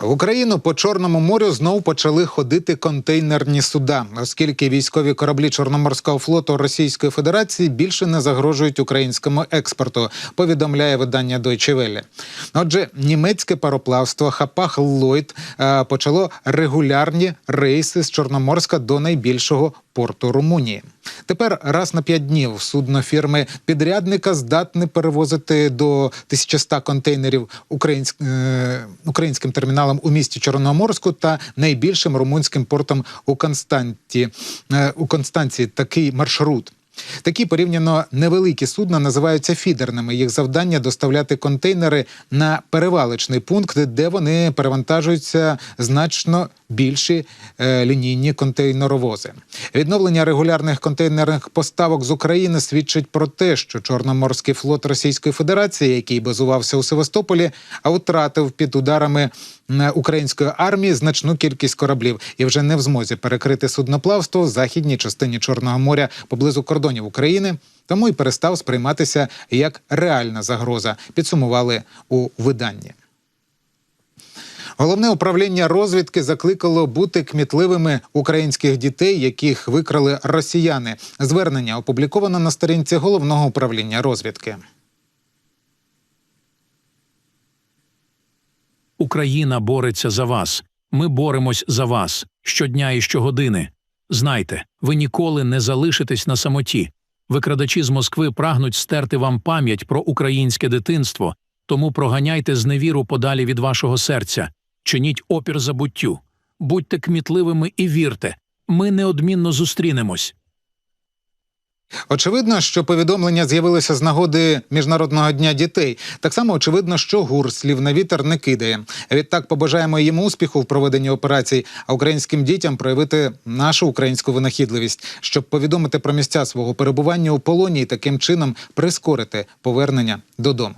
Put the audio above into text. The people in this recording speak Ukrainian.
В Україну по Чорному морю знов почали ходити контейнерні суда, оскільки військові кораблі Чорноморського флоту Російської Федерації більше не загрожують українському експорту. Повідомляє видання Deutsche Welle. Отже, німецьке пароплавство Хапах Ллойд е, почало регулярні рейси з Чорноморська до найбільшого порту Румунії. Тепер раз на п'ять днів судно фірми підрядника здатне перевозити до 1100 контейнерів українськ, е, українським терміналом у місті Чорноморську та найбільшим румунським портом у Константі. Е, у Констанції такий маршрут. Такі порівняно невеликі судна називаються фідерними. Їх завдання доставляти контейнери на перевалочний пункт, де вони перевантажуються значно більші е, лінійні контейнеровози. Відновлення регулярних контейнерних поставок з України свідчить про те, що Чорноморський флот Російської Федерації, який базувався у Севастополі, а втратив під ударами української армії значну кількість кораблів і вже не в змозі перекрити судноплавство в західній частині Чорного моря поблизу кордонів України. Тому й перестав сприйматися як реальна загроза. Підсумували у виданні. Головне управління розвідки закликало бути кмітливими українських дітей, яких викрали росіяни. Звернення опубліковано на сторінці головного управління розвідки. Україна бореться за вас. Ми боремось за вас щодня і щогодини. Знайте, ви ніколи не залишитесь на самоті. Викрадачі з Москви прагнуть стерти вам пам'ять про українське дитинство, тому проганяйте зневіру подалі від вашого серця, чиніть опір забуттю, будьте кмітливими і вірте. Ми неодмінно зустрінемось. Очевидно, що повідомлення з'явилося з нагоди міжнародного дня дітей. Так само очевидно, що гур слів на вітер не кидає. Відтак побажаємо їм успіху в проведенні операцій, а українським дітям проявити нашу українську винахідливість, щоб повідомити про місця свого перебування у полоні і таким чином прискорити повернення додому.